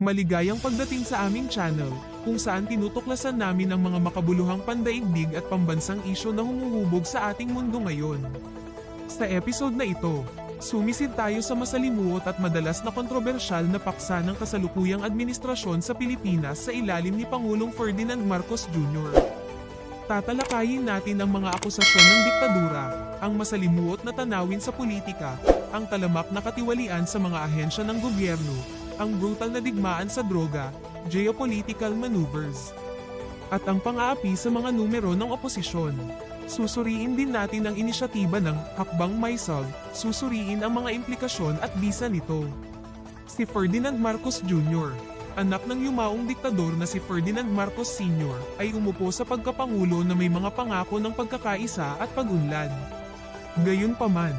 Maligayang pagdating sa aming channel, kung saan tinutuklasan namin ang mga makabuluhang pandaigdig at pambansang isyo na humuhubog sa ating mundo ngayon. Sa episode na ito, sumisid tayo sa masalimuot at madalas na kontrobersyal na paksa ng kasalukuyang administrasyon sa Pilipinas sa ilalim ni Pangulong Ferdinand Marcos Jr. Tatalakayin natin ang mga akusasyon ng diktadura, ang masalimuot na tanawin sa politika, ang talamak na katiwalian sa mga ahensya ng gobyerno, ang brutal na digmaan sa droga, geopolitical maneuvers, at ang pang-aapi sa mga numero ng oposisyon. Susuriin din natin ang inisyatiba ng Hakbang Maisog, susuriin ang mga implikasyon at bisa nito. Si Ferdinand Marcos Jr., anak ng yumaong diktador na si Ferdinand Marcos Sr., ay umupo sa pagkapangulo na may mga pangako ng pagkakaisa at pag-unlad. Gayunpaman,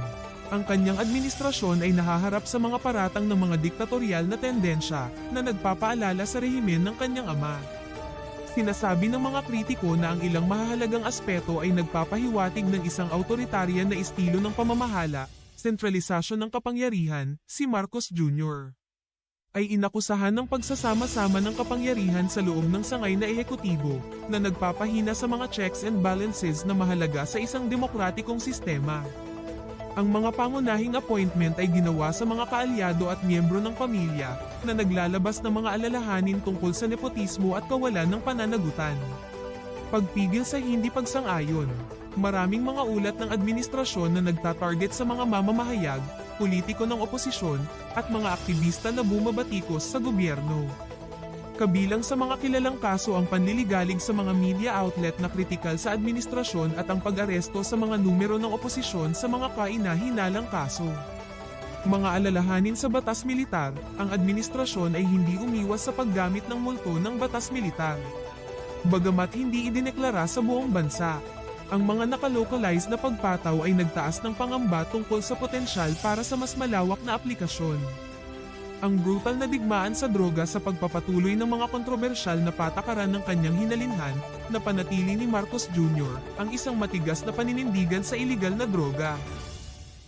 ang kanyang administrasyon ay nahaharap sa mga paratang ng mga diktatorial na tendensya na nagpapaalala sa rehimen ng kanyang ama. Sinasabi ng mga kritiko na ang ilang mahahalagang aspeto ay nagpapahiwatig ng isang autoritaryan na estilo ng pamamahala, sentralisasyon ng kapangyarihan, si Marcos Jr. ay inakusahan ng pagsasama-sama ng kapangyarihan sa loob ng sangay na ehekutibo na nagpapahina sa mga checks and balances na mahalaga sa isang demokratikong sistema. Ang mga pangunahing appointment ay ginawa sa mga kaalyado at miyembro ng pamilya na naglalabas ng mga alalahanin tungkol sa nepotismo at kawalan ng pananagutan. Pagpigil sa hindi pagsang-ayon. Maraming mga ulat ng administrasyon na nagtatarget sa mga mamamahayag, politiko ng oposisyon, at mga aktivista na bumabatikos sa gobyerno. Kabilang sa mga kilalang kaso ang panliligalig sa mga media outlet na kritikal sa administrasyon at ang pag-aresto sa mga numero ng oposisyon sa mga kaina-hinalang kaso. Mga alalahanin sa batas militar, ang administrasyon ay hindi umiwas sa paggamit ng multo ng batas militar. Bagamat hindi idineklara sa buong bansa, ang mga nakalocalize na pagpataw ay nagtaas ng pangamba tungkol sa potensyal para sa mas malawak na aplikasyon. Ang brutal na digmaan sa droga sa pagpapatuloy ng mga kontrobersyal na patakaran ng kanyang hinalinhan, na panatili ni Marcos Jr., ang isang matigas na paninindigan sa iligal na droga.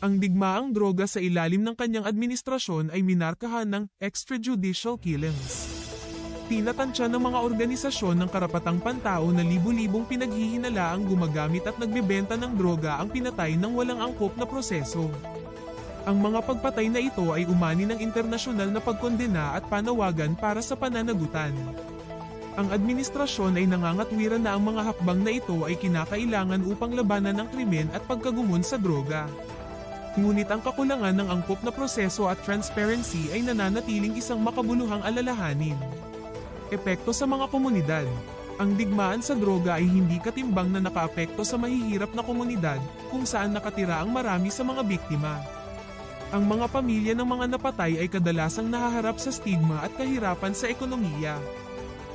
Ang digmaang droga sa ilalim ng kanyang administrasyon ay minarkahan ng extrajudicial killings. Tinatansya ng mga organisasyon ng karapatang pantao na libu-libong pinaghihinala ang gumagamit at nagbebenta ng droga ang pinatay ng walang angkop na proseso. Ang mga pagpatay na ito ay umani ng internasyonal na pagkondena at panawagan para sa pananagutan. Ang administrasyon ay nangangatwiran na ang mga hakbang na ito ay kinakailangan upang labanan ang krimen at pagkagumon sa droga. Ngunit ang kakulangan ng angkop na proseso at transparency ay nananatiling isang makabuluhang alalahanin. Epekto sa mga komunidad ang digmaan sa droga ay hindi katimbang na nakaapekto sa mahihirap na komunidad kung saan nakatira ang marami sa mga biktima. Ang mga pamilya ng mga napatay ay kadalasang nahaharap sa stigma at kahirapan sa ekonomiya.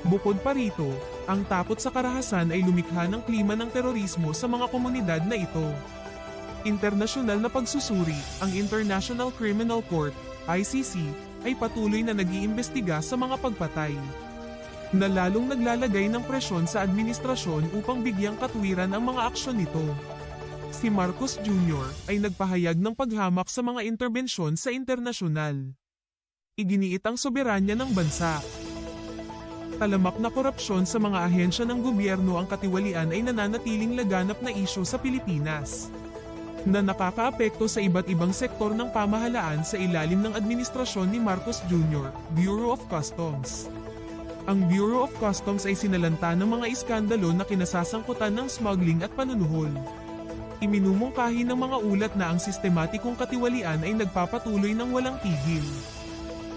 Bukod pa rito, ang takot sa karahasan ay lumikha ng klima ng terorismo sa mga komunidad na ito. Internasyonal na pagsusuri, ang International Criminal Court, ICC, ay patuloy na nag-iimbestiga sa mga pagpatay. Na lalong naglalagay ng presyon sa administrasyon upang bigyang katwiran ang mga aksyon nito si Marcos Jr. ay nagpahayag ng paghamak sa mga interbensyon sa internasyonal. Iginiit ang soberanya ng bansa. Talamak na korupsyon sa mga ahensya ng gobyerno ang katiwalian ay nananatiling laganap na isyo sa Pilipinas na nakakaapekto sa iba't ibang sektor ng pamahalaan sa ilalim ng administrasyon ni Marcos Jr., Bureau of Customs. Ang Bureau of Customs ay sinalanta ng mga iskandalo na kinasasangkutan ng smuggling at panunuhol. Iminumungkahi ng mga ulat na ang sistematikong katiwalian ay nagpapatuloy ng walang tigil.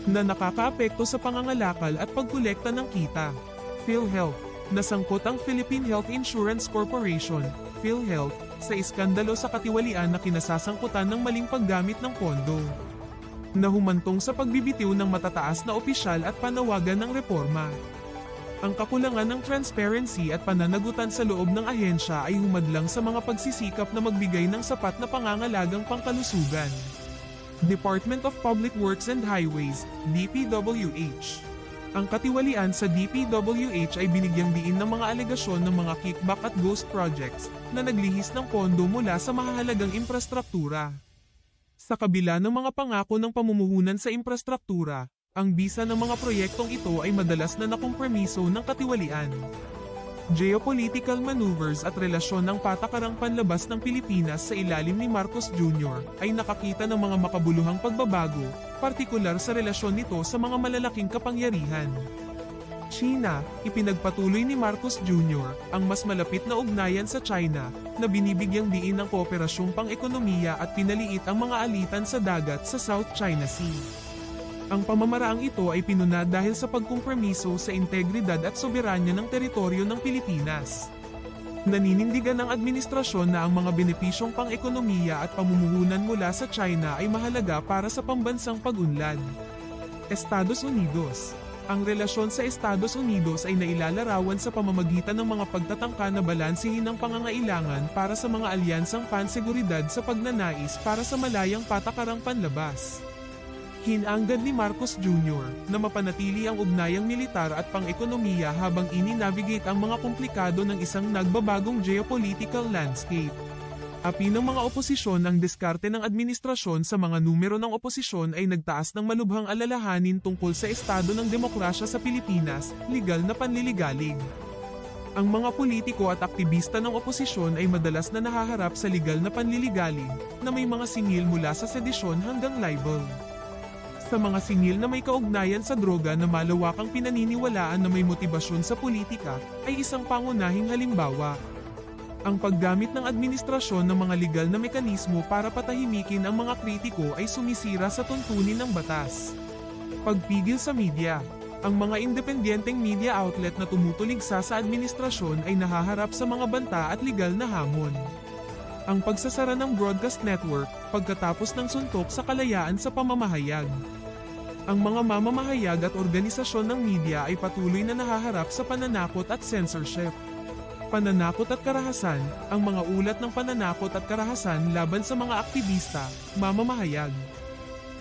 Na nakakaapekto sa pangangalakal at pagkolekta ng kita. PhilHealth, nasangkot ang Philippine Health Insurance Corporation, PhilHealth, sa iskandalo sa katiwalian na kinasasangkutan ng maling paggamit ng pondo. Nahumantong sa pagbibitiw ng matataas na opisyal at panawagan ng reforma. Ang kakulangan ng transparency at pananagutan sa loob ng ahensya ay humadlang sa mga pagsisikap na magbigay ng sapat na pangangalagang pangkalusugan. Department of Public Works and Highways, DPWH. Ang katiwalian sa DPWH ay binigyang diin ng mga alegasyon ng mga kickback at ghost projects na naglihis ng pondo mula sa mahahalagang infrastruktura. Sa kabila ng mga pangako ng pamumuhunan sa infrastruktura, Ang bisa ng mga proyektong ito ay madalas na nakompromiso ng katiwalian. Geopolitical maneuvers at relasyon ng patakarang panlabas ng Pilipinas sa ilalim ni Marcos Jr. ay nakakita ng mga makabuluhang pagbabago, partikular sa relasyon nito sa mga malalaking kapangyarihan. China, ipinagpatuloy ni Marcos Jr. ang mas malapit na ugnayan sa China na binibigyang diin ng kooperasyong pang-ekonomiya at pinaliit ang mga alitan sa dagat sa South China Sea. Ang pamamaraang ito ay pinunad dahil sa pagkompromiso sa integridad at soberanya ng teritoryo ng Pilipinas. Naninindigan ng administrasyon na ang mga benepisyong pang-ekonomiya at pamumuhunan mula sa China ay mahalaga para sa pambansang pag-unlad. Estados Unidos Ang relasyon sa Estados Unidos ay nailalarawan sa pamamagitan ng mga pagtatangka na balansihin ang pangangailangan para sa mga alyansang panseguridad sa pagnanais para sa malayang patakarang panlabas. Hinanggad ni Marcos Jr. na mapanatili ang ugnayang militar at pang-ekonomiya habang ini-navigate ang mga komplikado ng isang nagbabagong geopolitical landscape. Api ng mga oposisyon ang diskarte ng administrasyon sa mga numero ng oposisyon ay nagtaas ng malubhang alalahanin tungkol sa estado ng demokrasya sa Pilipinas, legal na panliligalig. Ang mga politiko at aktivista ng oposisyon ay madalas na nahaharap sa legal na panliligalig, na may mga singil mula sa sedisyon hanggang libel sa mga singil na may kaugnayan sa droga na malawakang pinaniniwalaan na may motibasyon sa politika, ay isang pangunahing halimbawa. Ang paggamit ng administrasyon ng mga legal na mekanismo para patahimikin ang mga kritiko ay sumisira sa tuntunin ng batas. Pagpigil sa media ang mga independyenteng media outlet na tumutuligsa sa administrasyon ay nahaharap sa mga banta at legal na hamon. Ang pagsasara ng broadcast network, pagkatapos ng suntok sa kalayaan sa pamamahayag. Ang mga mamamahayag at organisasyon ng media ay patuloy na nahaharap sa pananakot at censorship. Pananakot at karahasan, ang mga ulat ng pananakot at karahasan laban sa mga aktivista, mamamahayag,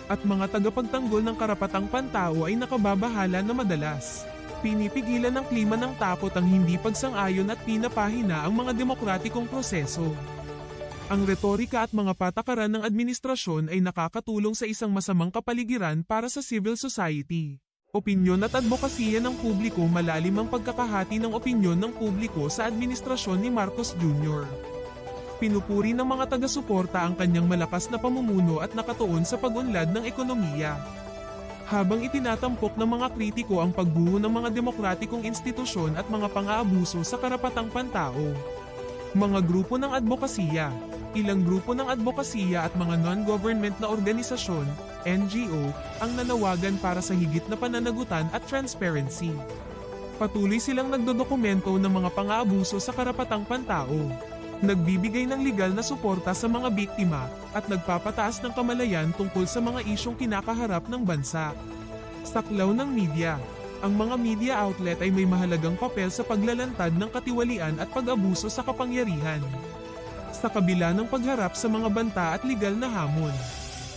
at mga tagapagtanggol ng karapatang pantao ay nakababahala na madalas. Pinipigilan ng klima ng takot ang hindi pagsang-ayon at pinapahina ang mga demokratikong proseso. Ang retorika at mga patakaran ng administrasyon ay nakakatulong sa isang masamang kapaligiran para sa civil society. Opinyon at advokasya ng publiko malalim ang pagkakahati ng opinyon ng publiko sa administrasyon ni Marcos Jr. Pinupuri ng mga taga-suporta ang kanyang malakas na pamumuno at nakatuon sa pag-unlad ng ekonomiya. Habang itinatampok ng mga kritiko ang pagbuo ng mga demokratikong institusyon at mga pang-aabuso sa karapatang pantao. Mga grupo ng advokasya Ilang grupo ng advokasya at mga non-government na organisasyon, NGO, ang nanawagan para sa higit na pananagutan at transparency. Patuloy silang nagdodokumento ng mga pang-aabuso sa karapatang pantao. Nagbibigay ng legal na suporta sa mga biktima at nagpapataas ng kamalayan tungkol sa mga isyong kinakaharap ng bansa. Saklaw ng media ang mga media outlet ay may mahalagang papel sa paglalantad ng katiwalian at pag-abuso sa kapangyarihan sa kabila ng pagharap sa mga banta at legal na hamon.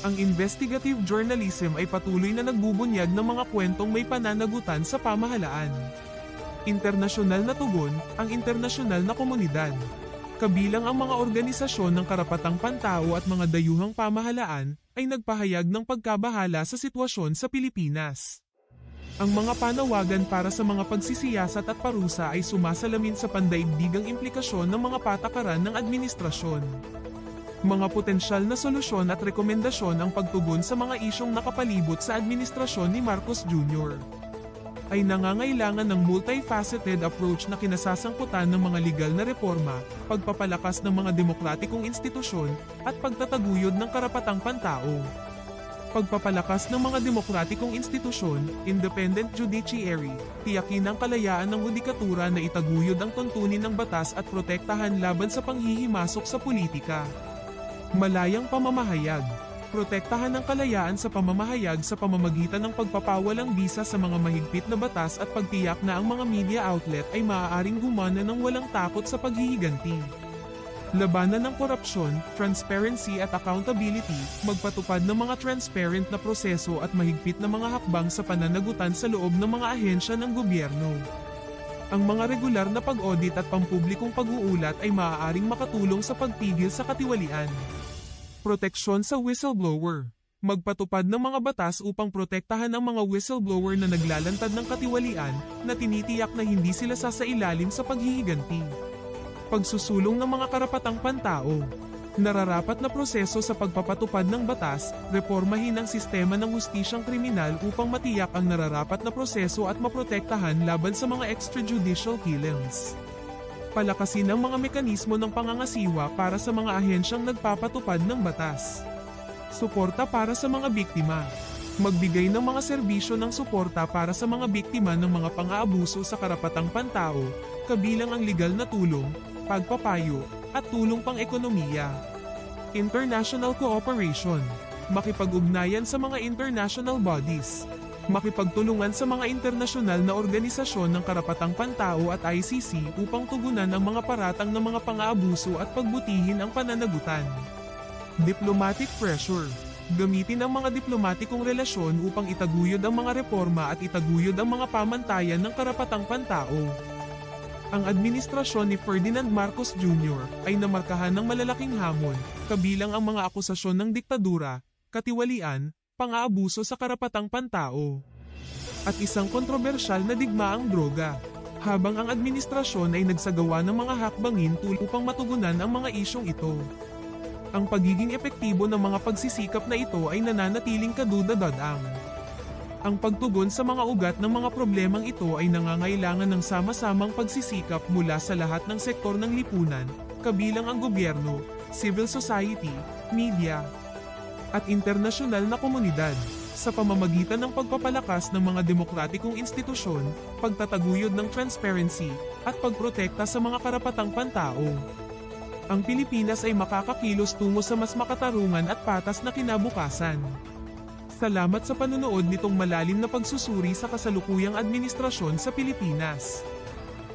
Ang investigative journalism ay patuloy na nagbubunyag ng mga kwentong may pananagutan sa pamahalaan. Internasyonal na tugon, ang internasyonal na komunidad. Kabilang ang mga organisasyon ng karapatang pantao at mga dayuhang pamahalaan, ay nagpahayag ng pagkabahala sa sitwasyon sa Pilipinas. Ang mga panawagan para sa mga pagsisiyasat at parusa ay sumasalamin sa pandaigdigang implikasyon ng mga patakaran ng administrasyon. Mga potensyal na solusyon at rekomendasyon ang pagtugon sa mga isyong nakapalibot sa administrasyon ni Marcos Jr. ay nangangailangan ng multifaceted approach na kinasasangkutan ng mga legal na reforma, pagpapalakas ng mga demokratikong institusyon, at pagtataguyod ng karapatang pantao pagpapalakas ng mga demokratikong institusyon, independent judiciary, tiyakin ang kalayaan ng hudikatura na itaguyod ang tuntunin ng batas at protektahan laban sa panghihimasok sa politika. Malayang pamamahayag Protektahan ang kalayaan sa pamamahayag sa pamamagitan ng pagpapawalang bisa sa mga mahigpit na batas at pagtiyak na ang mga media outlet ay maaaring gumana ng walang takot sa paghihiganti labanan ng korupsyon, transparency at accountability, magpatupad ng mga transparent na proseso at mahigpit na mga hakbang sa pananagutan sa loob ng mga ahensya ng gobyerno. Ang mga regular na pag-audit at pampublikong pag-uulat ay maaaring makatulong sa pagpigil sa katiwalian. Proteksyon sa whistleblower Magpatupad ng mga batas upang protektahan ang mga whistleblower na naglalantad ng katiwalian na tinitiyak na hindi sila sasailalim sa paghihiganti. Pagsusulong ng mga karapatang pantao. Nararapat na proseso sa pagpapatupad ng batas, reformahin ang sistema ng hustisyang kriminal upang matiyak ang nararapat na proseso at maprotektahan laban sa mga extrajudicial killings. Palakasin ang mga mekanismo ng pangangasiwa para sa mga ahensyang nagpapatupad ng batas. Suporta para sa mga biktima. Magbigay ng mga serbisyo ng suporta para sa mga biktima ng mga pang-aabuso sa karapatang pantao, kabilang ang legal na tulong, pagpapayo, at tulong pang-ekonomiya. International cooperation. Makipag-ugnayan sa mga international bodies. Makipagtulungan sa mga internasyonal na organisasyon ng karapatang pantao at ICC upang tugunan ang mga paratang ng mga pang-aabuso at pagbutihin ang pananagutan. Diplomatic pressure. Gamitin ang mga diplomatikong relasyon upang itaguyod ang mga reforma at itaguyod ang mga pamantayan ng karapatang pantao. Ang administrasyon ni Ferdinand Marcos Jr. ay namarkahan ng malalaking hamon, kabilang ang mga akusasyon ng diktadura, katiwalian, pang-aabuso sa karapatang pantao, at isang kontrobersyal na digmaang droga. Habang ang administrasyon ay nagsagawa ng mga hakbangin tul upang matugunan ang mga isyong ito. Ang pagiging epektibo ng mga pagsisikap na ito ay nananatiling kadudadadang. Ang pagtugon sa mga ugat ng mga problemang ito ay nangangailangan ng sama-samang pagsisikap mula sa lahat ng sektor ng lipunan, kabilang ang gobyerno, civil society, media, at internasyonal na komunidad, sa pamamagitan ng pagpapalakas ng mga demokratikong institusyon, pagtataguyod ng transparency, at pagprotekta sa mga karapatang pantao. Ang Pilipinas ay makakakilos tungo sa mas makatarungan at patas na kinabukasan. Salamat sa panunood nitong malalim na pagsusuri sa kasalukuyang administrasyon sa Pilipinas.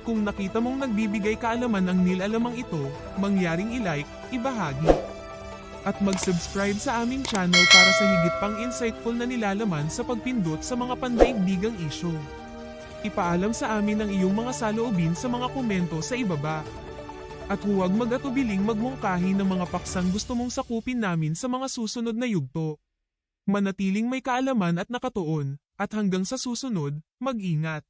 Kung nakita mong nagbibigay kaalaman ang nilalamang ito, mangyaring i-like, ibahagi. At mag-subscribe sa aming channel para sa higit pang insightful na nilalaman sa pagpindot sa mga pandaigdigang isyo. Ipaalam sa amin ang iyong mga saloobin sa mga komento sa ibaba. At huwag mag-atubiling magmungkahi ng mga paksang gusto mong sakupin namin sa mga susunod na yugto. Manatiling may kaalaman at nakatuon, at hanggang sa susunod, mag-ingat.